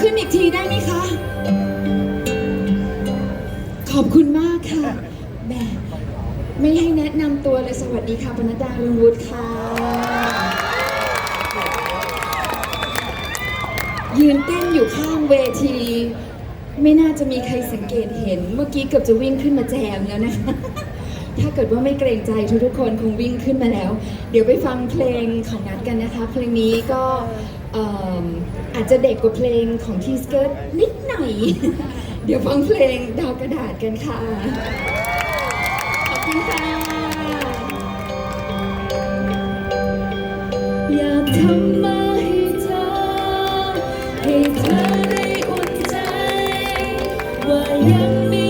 ขึ้นอีกทีได้ไหมคะ ขอบคุณมากค่ะแบมไม่ให้แนะนำตัวเลยสวัสดีค่ะปนัดดาลุงวุฒิค่ะ ยืนเต้นอยู่ข้างเวที ไม่น่าจะมีใครสังเกตเห็น เมื่อกี้เกือบจะวิ่งขึ้นมาแจมแล้วนะคะ ถ้าเกิดว่าไม่เกรงใจทุกๆคนคงวิ่งขึ้นมาแล้ว เดี๋ยวไปฟังเพลงของนัดกันนะคะ เพลงนี้ก็ออาจจะเด็กกว่าเพลงของทีสเกิร์ตนิดหน่อย เดี๋ยวฟังเพลงดาวกระดาษกันค่ะ ขอบคุณค่ะ อยากทำมาให้เธอ ให้เธอได้อุ่นใจ ว่ายังมี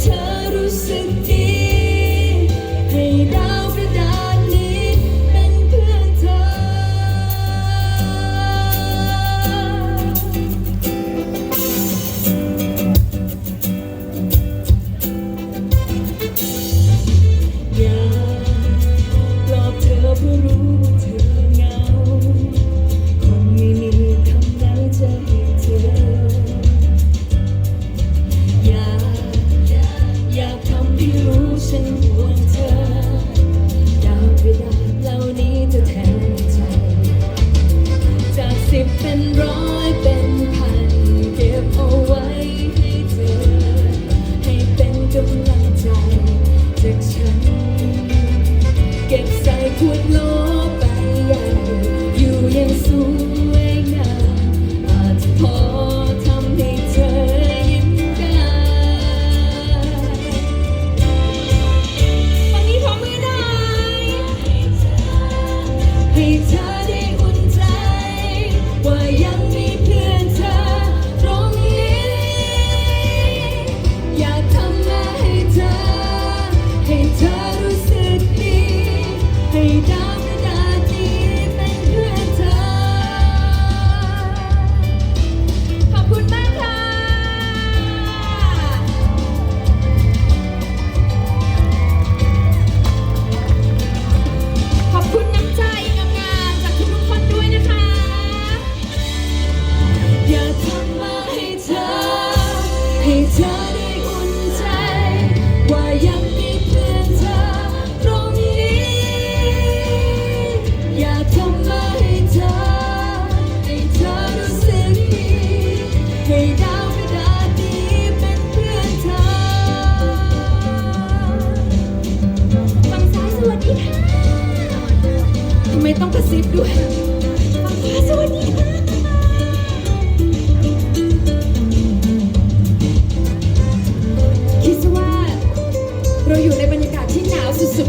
เธอรู้สึกดี and wrong. why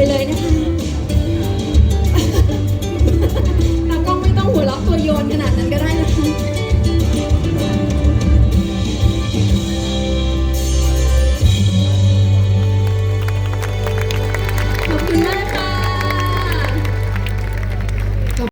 ไปเลยนะคะ